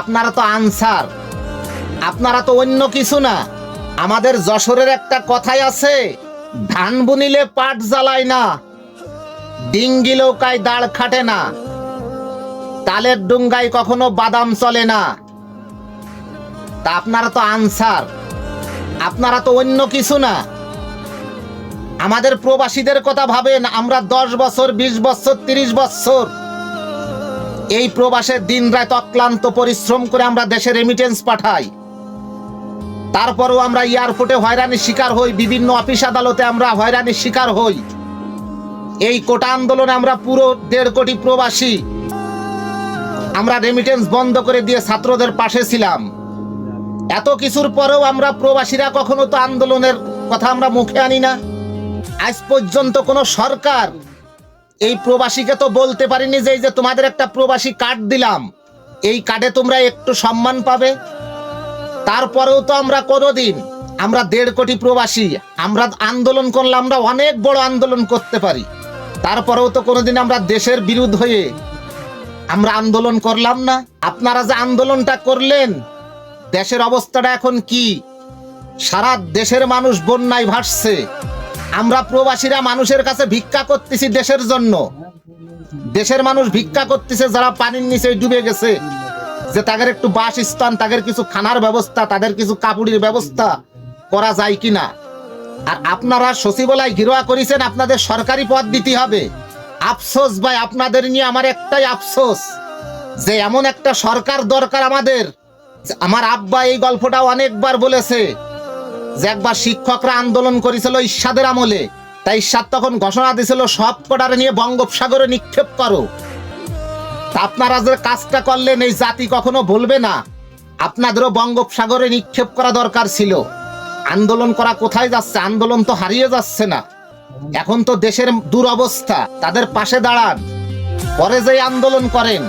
আপনারা তো আনসার। আপনারা তো অন্য কিছু না। আমাদের যশোরের একটা কথাই আছে, ধান বুনিলে পাট জ্বালায় না, ডিঙ্গি লৌকায় দাঁড় খাটে না, তালের ডুঙ্গায় কখনো বাদাম চলে না। তা আপনারা তো আনসার। আপনারা তো অন্য কিছু না। আমাদের প্রবাসীদের কথা ভাবেন, আমরা দশ বছর, বিশ বছর, তিরিশ বছর এই প্রবাসের দিন রাত অক্লান্ত পরিশ্রম করে আমরা দেশে রেমিটেন্স পাঠাই। তারপরেও আমরা এয়ারপোর্টে হয়রানির শিকার হই, বিভিন্ন অফিস আদালতে আমরা হয়রানির শিকার হই। এই কোটা আন্দোলনে আমরা পুরো দেড় কোটি প্রবাসী। আমরা রেমিটেন্স বন্ধ করে দিয়ে ছাত্রদের পাশে ছিলাম। এত কিছুর পরেও আমরা প্রবাসীরা কখনো তো আন্দোলনের কথা আমরা মুখে আনি না। আজ পর্যন্ত কোনো সরকার এই প্রবাসীকে তো বলতে পারিনি যে এই যে তোমাদের একটা প্রবাসী কার্ড দিলাম। এই কার্ডে তোমরা একটু সম্মান পাবে। তারপরেও তো আমরা কোনোদিন আমরা দেড় কোটি প্রবাসী। আমরা আন্দোলন করলে আমরা অনেক বড় আন্দোলন করতে পারি। তারপরেও তো কোনোদিন আমরা দেশের বিরুদ্ধ হয়ে আমরা আন্দোলন করলাম না। আপনারা যে আন্দোলনটা করলেন, দেশের অবস্থাটা এখন কি? সারা দেশের মানুষ বন্যায় ভাসছে। আমরা প্রবাসীরা মানুষের কাছে ভিক্ষা করতেছি দেশের জন্য। দেশের মানুষ ভিক্ষা করতেছে, যারা পানির নিচে ডুবে গেছে, যে তাদের একটু বাসস্থান, তাদের কিছু খানার ব্যবস্থা, তাদের কিছু কাপড়ের ব্যবস্থা করা যায় কিনা? আর আপনারা সচিবালয় ঘিরোয়া করেছেন, আপনাদের সরকারি পদ দিতে হবে। আফসোস ভাই, আপনাদের নিয়ে আমার একটাই আফসোস, যে এমন একটা সরকার দরকার আমাদের। আমার আব্বা এই গল্পটা অনেকবার বলেছে যে একবার শিক্ষকরা আন্দোলন করেছিল ঈর্ষাদের আমলে। তাই ঈর্ষাদ তখন ঘোষণা দিয়েছিল, সব কটারে নিয়ে বঙ্গোপসাগরে নিক্ষেপ করো। আপনারা যে কাজটা করলেন, এই জাতি কখনো ভুলবে না। আপনাদেরও বঙ্গোপসাগরে নিক্ষেপ করা দরকার ছিল। আন্দোলন করা কোথায় যাচ্ছে? আন্দোলন তো হারিয়ে যাচ্ছে না। এখন তো দেশের দুরবস্থা, তাদের পাশে দাঁড়ান। পরে যে আন্দোলন করেন